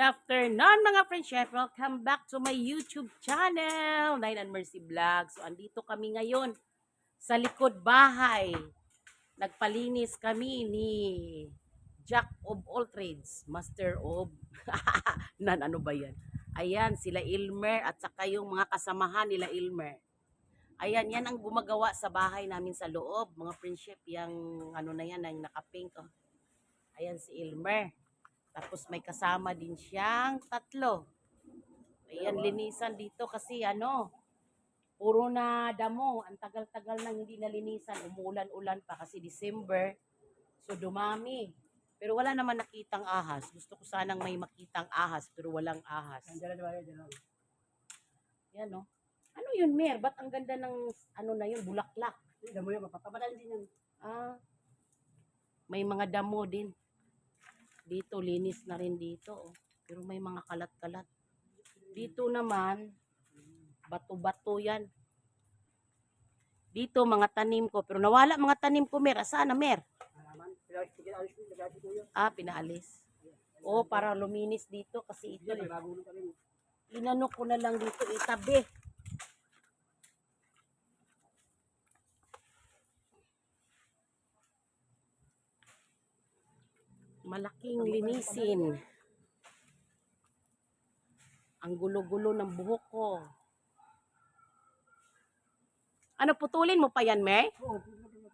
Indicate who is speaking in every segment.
Speaker 1: Good afternoon mga friendship. Welcome back to my YouTube channel, Nine and Mercy Vlog. So andito kami ngayon sa likod bahay. Nagpalinis kami ni Jack of all trades, Master of nan ano ba yan? Ayan, sila Ilmer at saka yung mga kasamahan nila Ilmer. Ayan, yan ang gumagawa sa bahay namin sa loob. Mga friendship, yung ano na yan, yung nakapink. Oh. Ayan si Ilmer. Tapos may kasama din siyang tatlo. Ayan, linisan dito kasi ano, puro na damo. Ang tagal-tagal nang hindi nalinisan. Umulan-ulan pa kasi December. So dumami. Pero wala naman nakitang ahas. Gusto ko sanang may makitang ahas pero walang ahas. Yan no. Ano yun, Mer? Ba't ang ganda ng ano na yun, bulaklak? Ah, may mga damo din. Dito, linis na rin dito. oh. Pero may mga kalat-kalat. Dito naman, bato-bato yan. Dito, mga tanim ko. Pero nawala mga tanim ko, Mer. Saan na, Mer? Ah, pinaalis. Oo, para luminis dito kasi ito. eh. Inano ko na lang dito, itabi. Malaking linisin. Ang gulo-gulo ng buhok ko. Ano, putulin mo pa yan, Mer?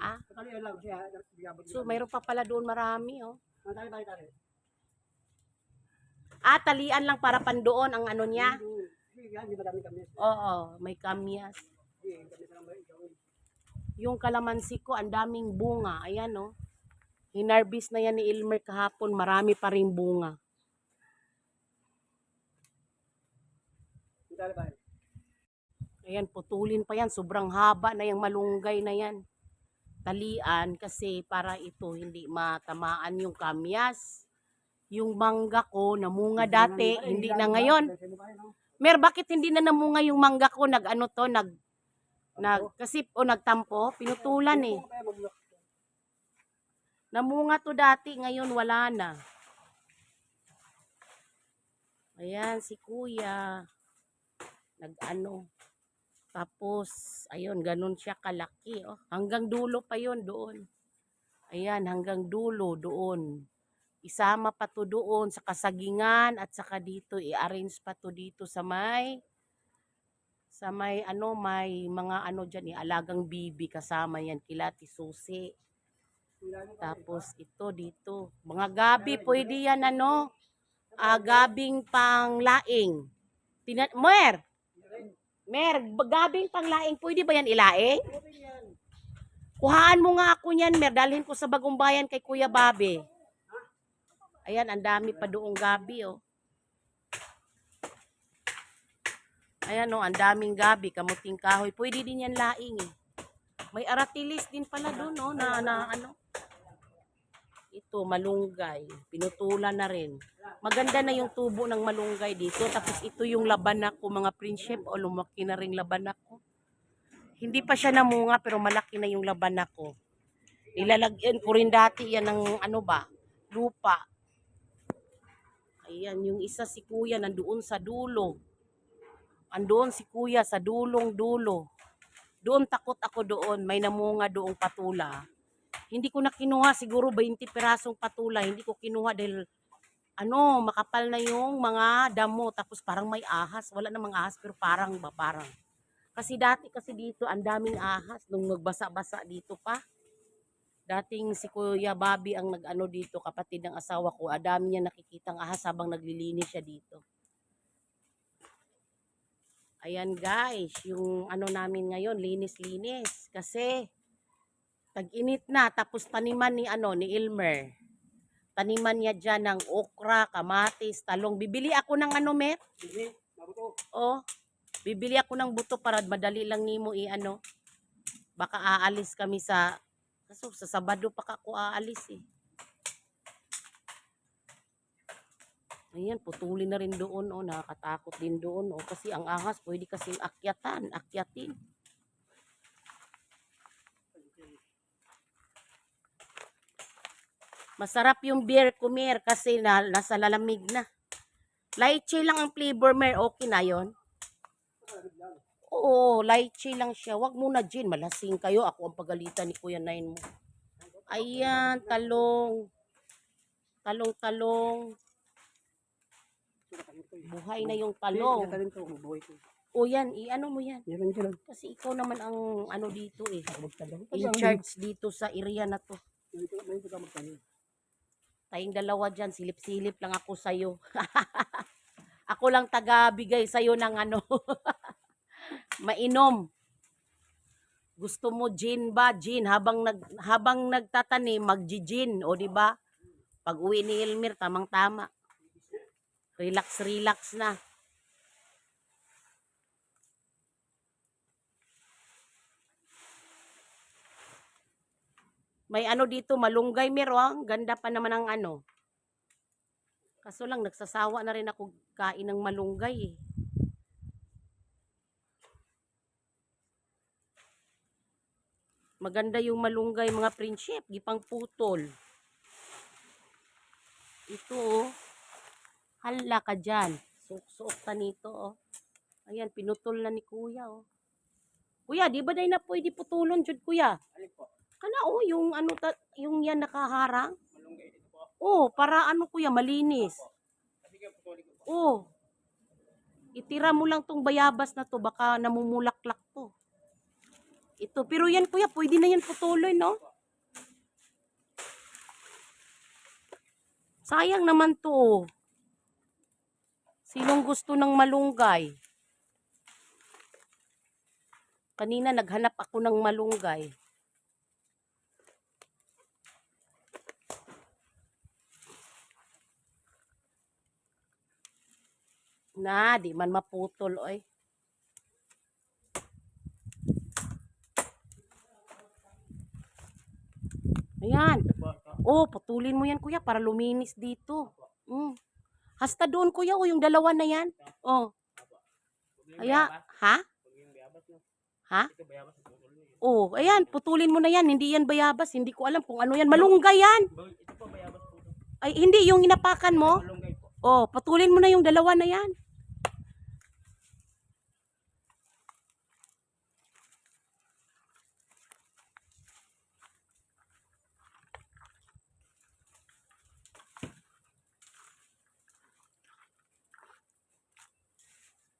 Speaker 1: Ah, so mayroon pa pala doon marami, oh. Ah, talian lang para pandoon ang ano niya. Oo, may kamyas. Yung kalamansi ko, ang daming bunga. Ayan, oh. Hinarbis na yan ni Ilmer kahapon. Marami pa rin bunga. Ayan, putulin pa yan. Sobrang haba na yung malunggay na yan. Talian kasi para ito hindi matamaan yung kamyas. Yung mangga ko, namunga dati, hindi na ngayon. Mer, bakit hindi na namunga yung mangga ko? Nag ano to, nag, nag, kasi, o nagtampo, pinutulan eh. Namunga to dati, ngayon wala na. Ayan, si kuya. Nag-ano. Tapos, ayun, ganun siya kalaki. Oh. Hanggang dulo pa yon doon. Ayan, hanggang dulo doon. Isama pa to doon sa kasagingan at saka dito, i-arrange pa to dito sa may sa may ano, may mga ano dyan, alagang bibi kasama yan, kilati susi. Tapos ito dito, mga gabi, pwede yan ano, ah, gabing pang laing. Tina- Mer, Mer, gabing pang laing, pwede ba yan ilaing? Kuhaan mo nga ako niyan, Mer, dalhin ko sa bagong bayan kay Kuya Babe. Ayan, ang dami pa doong gabi, oh. Ayan, oh, ang daming gabi, kamuting kahoy. Pwede din yan laing, eh. May aratilis din pala doon, oh, na, na ano. Ito, malunggay. Pinutulan na rin. Maganda na yung tubo ng malunggay dito. Tapos ito yung labanak ko, mga prinsip. O, lumaki na rin labanak ko. Hindi pa siya namunga, pero malaki na yung labanak ko. Nilalagyan ko rin dati yan ng ano ba, lupa. Ayan, yung isa si kuya nandoon sa dulo. Andoon si kuya sa dulong dulo. Doon takot ako doon, may namunga doong patula. Hindi ko na kinuha, siguro 20 pirasong patula. Hindi ko kinuha dahil ano, makapal na yung mga damo. Tapos parang may ahas. Wala namang ahas, pero parang ba, parang. Kasi dati kasi dito, ang daming ahas. Nung nagbasa-basa dito pa. Dating si Kuya Bobby ang nag-ano dito, kapatid ng asawa ko. Ang dami niya nakikitang ahas habang naglilinis siya dito. Ayan guys, yung ano namin ngayon, linis-linis. Kasi tag-init na, tapos taniman ni ano ni Ilmer. Taniman niya diyan ng okra, kamatis, talong. Bibili ako ng ano, Met? Oh, bibili ako ng buto para madali lang nimo i-ano. Baka aalis kami sa Kaso sa Sabado pa ka ako aalis eh. Ayan, putulin na rin doon. Oh, nakakatakot din doon. Oh, kasi ang ahas, pwede kasing akyatan, akyatin. Masarap yung beer kumer kasi na, nasa lalamig na. Lychee lang ang flavor, Mer. Okay na yon. Oo, lychee lang siya. Wag muna gin. Malasing kayo. Ako ang pagalitan ni Kuya Nine mo. Ayan, talong. Talong, talong. Buhay na yung talong. O yan, i-ano mo yan. Kasi ikaw naman ang ano dito eh. In charge dito sa area na to. Tayong dalawa dyan, silip-silip lang ako sa'yo. ako lang taga-bigay sa'yo ng ano, mainom. Gusto mo gin ba? Gin. Habang, nag, habang nagtatanim, magji-gin. O di ba? Pag uwi ni Elmer, tamang-tama. Relax, relax na. May ano dito, malunggay meron. Ganda pa naman ang ano. Kaso lang, nagsasawa na rin ako kain ng malunggay eh. Maganda yung malunggay mga prinsip, gipang putol. Ito oh. Hala ka dyan. Suok-suok ka nito oh. Ayan, pinutol na ni kuya oh. Kuya, di ba na pwede putulon jud kuya?
Speaker 2: Alin po?
Speaker 1: Kana oh, yung ano ta, yung yan nakaharang. Oh, para ano kuya, malinis. Oh. Itira mo lang tong bayabas na to, baka namumulaklak to. Ito, pero yan kuya, pwede na yan putuloy, no? Sayang naman to. oh. Sinong gusto ng malunggay? Kanina naghanap ako ng malunggay. Na, di man maputol, oy. Ayan. Oh, putulin mo yan, kuya, para luminis dito. Mm. Hasta doon, kuya, oh, yung dalawa na yan. Oh. Aya, ha? Ha? Oh, ayan, putulin mo na yan. Hindi yan bayabas. Hindi ko alam kung ano yan. Malunggay yan. Ay, hindi, yung inapakan mo. Oh, patulin mo na yung dalawa na yan.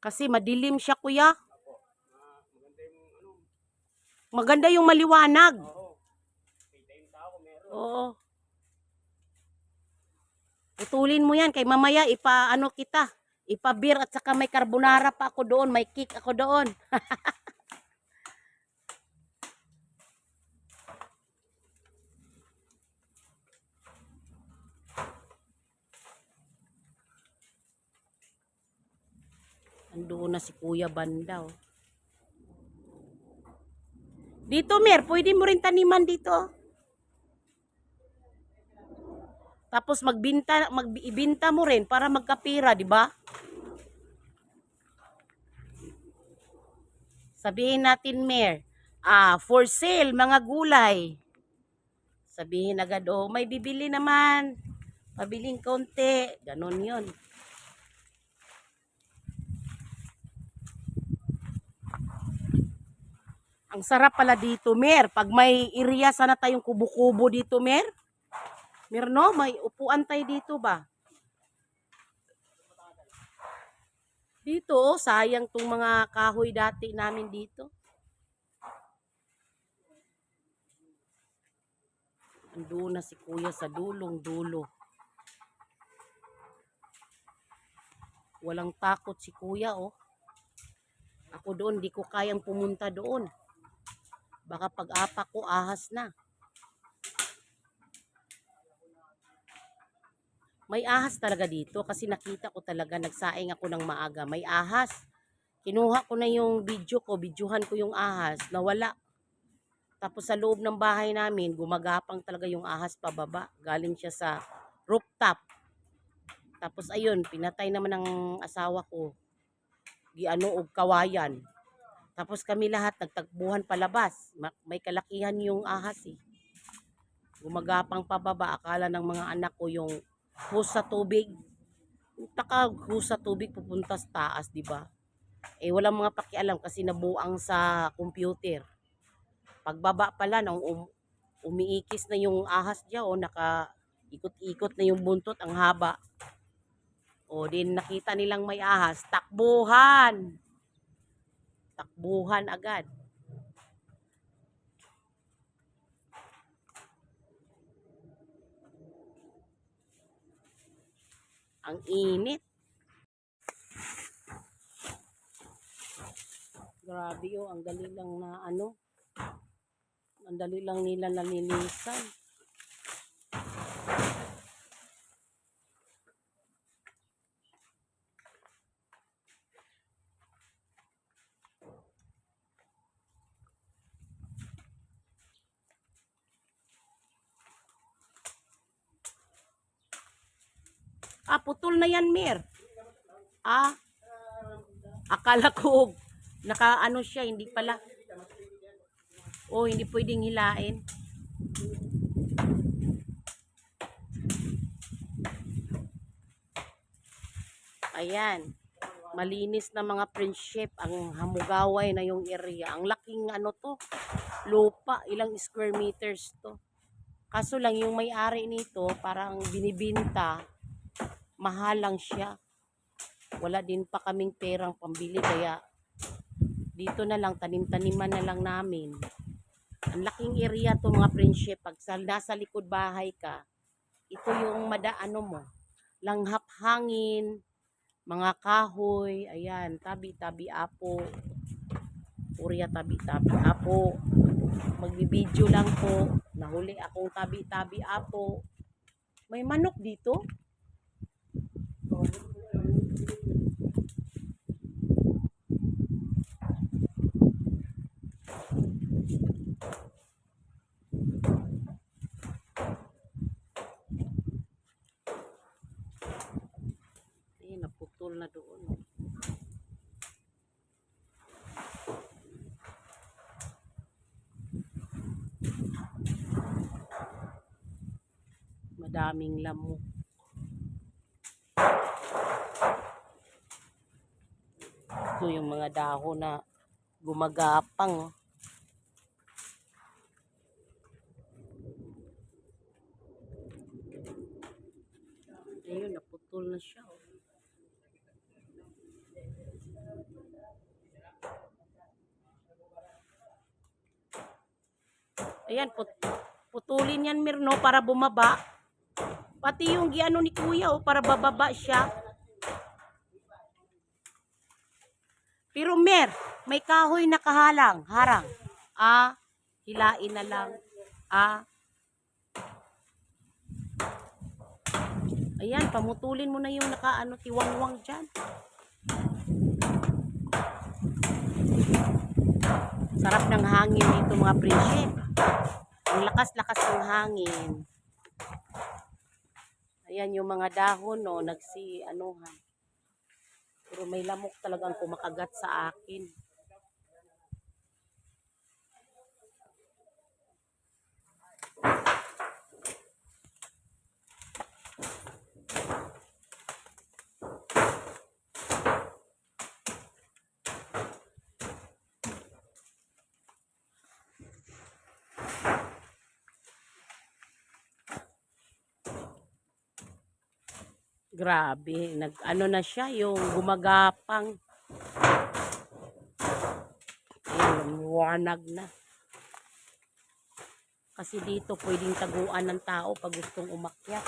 Speaker 1: Kasi madilim siya, kuya.
Speaker 2: Maganda yung
Speaker 1: maliwanag.
Speaker 2: Oo.
Speaker 1: Putulin mo yan kay mamaya ipa ano kita. Ipa-beer at saka may carbonara pa ako doon, may cake ako doon. Andoon na si Kuya Banda. oh. Dito, Mer, pwede mo rin taniman dito. Tapos magbinta, magbibinta mo rin para magkapira, di ba? Sabihin natin, Mer, ah, for sale, mga gulay. Sabihin agad, oh, may bibili naman. Pabiling konti. Ganon yon. Ang sarap pala dito, Mer. Pag may area sana tayong kubo-kubo dito, Mer. Mer, no? May upuan tayo dito ba? Dito, oh, sayang tong mga kahoy dati namin dito. Ando na si kuya sa dulong dulo. Walang takot si kuya, oh. Ako doon, di ko kayang pumunta doon. Baka pag-apa ko, ahas na. May ahas talaga dito kasi nakita ko talaga nagsaing ako ng maaga. May ahas. Kinuha ko na yung video ko, videohan ko yung ahas, nawala. Tapos sa loob ng bahay namin, gumagapang talaga yung ahas pababa. Galing siya sa rooftop. Tapos ayun, pinatay naman ng asawa ko. Giano og kawayan. Tapos kami lahat nagtagbuhan palabas. Ma- May kalakihan yung ahas eh. Gumagapang pababa. Akala ng mga anak ko yung hose sa tubig. Nakahusa tubig pupunta sa taas, di ba? Eh, walang mga pakialam kasi nabuang sa computer. Pagbaba pala, nung um, umiikis na yung ahas dyan, o naka ikot-ikot na yung buntot, ang haba. O, din nakita nilang may ahas, takbuhan! Takbuhan agad. Ang init. Grabe oh, ang dali lang na ano. Ang dali lang nila nalinisan. Ah, putol na yan, Mir. Ah, akala ko naka ano siya, hindi pala. Oh, hindi pwedeng hilain. Ayan. Malinis na mga friendship ang hamugaway na yung area. Ang laking ano to, lupa, ilang square meters to. Kaso lang yung may-ari nito, parang binibinta, mahal lang siya. Wala din pa kaming perang pambili kaya dito na lang tanim-taniman na lang namin. Ang laking area to mga friendship pag sa, nasa likod bahay ka. Ito yung madaano mo. Langhap hangin, mga kahoy, ayan, tabi-tabi apo. Purya tabi-tabi apo. Magbibideo lang po. Nahuli akong tabi-tabi apo. May manok dito? Naputol na doon. Madaming lamok. Ito yung mga dahon na gumagapang. Ayun, naputol na siya. oh. Ayan, put putulin yan, Mirno, para bumaba. Pati yung giano ni Kuya, oh, para bababa siya. Pero Mer, may kahoy na kahalang, harang. Ah, hilain na lang. Ah. Ayan, pamutulin mo na yung nakaano tiwangwang dyan. Sarap ng hangin dito mga prinsip. Ang lakas-lakas ng hangin. Ayan yung mga dahon, no, nagsi, anuhan. Pero may lamok talagang kumakagat sa akin. Grabe, nag ano na siya, yung gumagapang. Ayun, wanag na. Kasi dito pwedeng taguan ng tao pag gustong umakyat.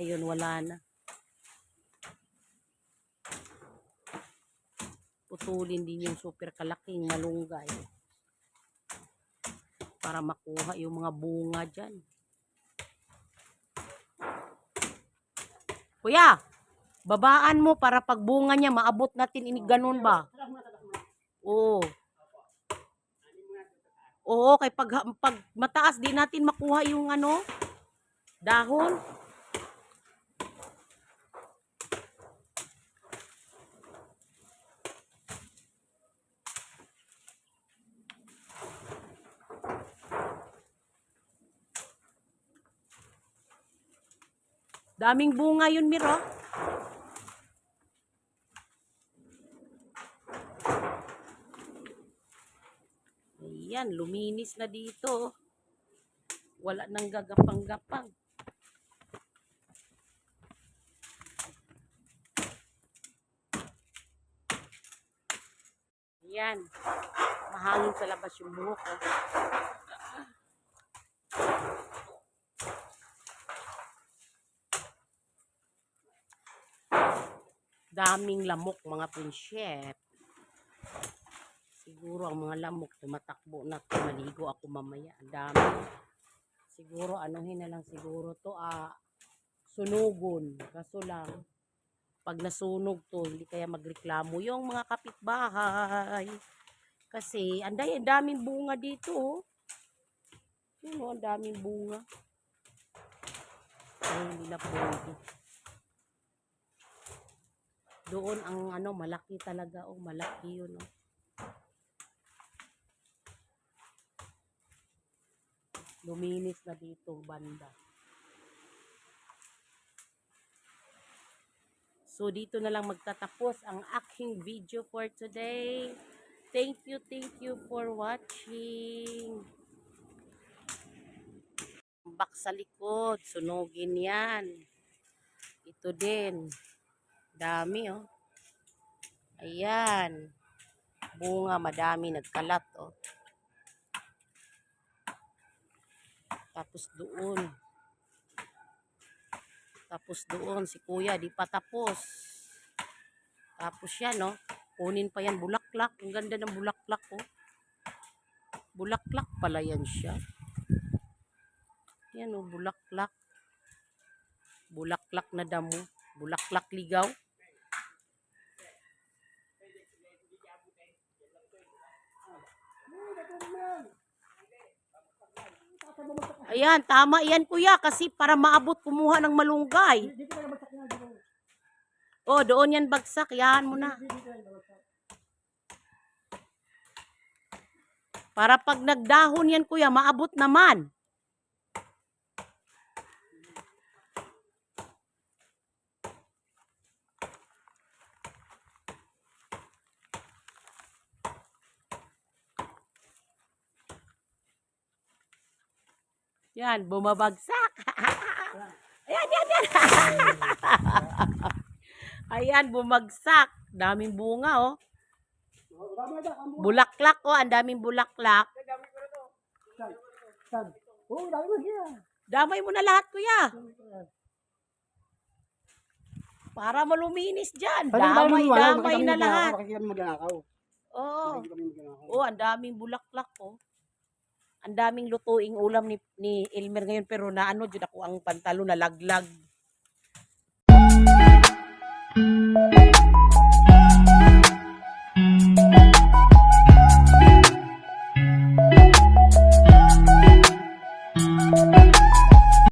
Speaker 1: Ayun, wala na. Putulin din yung super kalaking malunggay. Para makuha yung mga bunga dyan. Kuya, babaan mo para pag bunga niya maabot natin ini ganun ba? Oo. Oo, kay pag, pag mataas di natin makuha yung ano, dahon. Daming bunga yun, Miro. Ayan, luminis na dito. Wala nang gagapang-gapang. Ayan. Mahangin sa labas yung buhok. Oh. Daming lamok mga pinsyet. Siguro ang mga lamok tumatakbo na maligo ako mamaya. Ang dami. Siguro anuhin na lang siguro to ah sunugon. Kaso lang pag nasunog to hindi kaya magreklamo yung mga kapitbahay. Kasi anday ang daming bunga dito. Oh. Yun oh, ang daming bunga. Ay, na pwede. Doon ang ano, malaki talaga. Oh, malaki yun. Oh. Luminis na dito banda. So, dito na lang magtatapos ang aking video for today. Thank you, thank you for watching. Bak sa likod, sunugin yan. Ito din. Dami, oh. Ayan. Bunga, madami, nagkalat, oh. Tapos doon. Tapos doon, si kuya, di pa tapos. Tapos yan, no? Kunin pa yan, bulaklak. Ang ganda ng bulaklak, oh. Bulaklak pala yan siya. Yan, oh, bulaklak. Bulaklak na damo. Bulaklak ligaw. Ayan, tama yan kuya kasi para maabot kumuha ng malunggay. Oh, doon yan bagsak. Yan mo na. Para pag nagdahon yan kuya, maabot naman. Yan, bumabagsak. Ayan, yan, yan. Ayan, bumagsak. Daming bunga, oh. Bulaklak, oh. Ang daming bulaklak. Damay mo na lahat, kuya. Para maluminis dyan. Damay, damay na lahat. Oo. Oh, ang daming bulaklak, oh ang daming lutuing ulam ni, ni Elmer ngayon pero naano jud ako ang pantalo na laglag.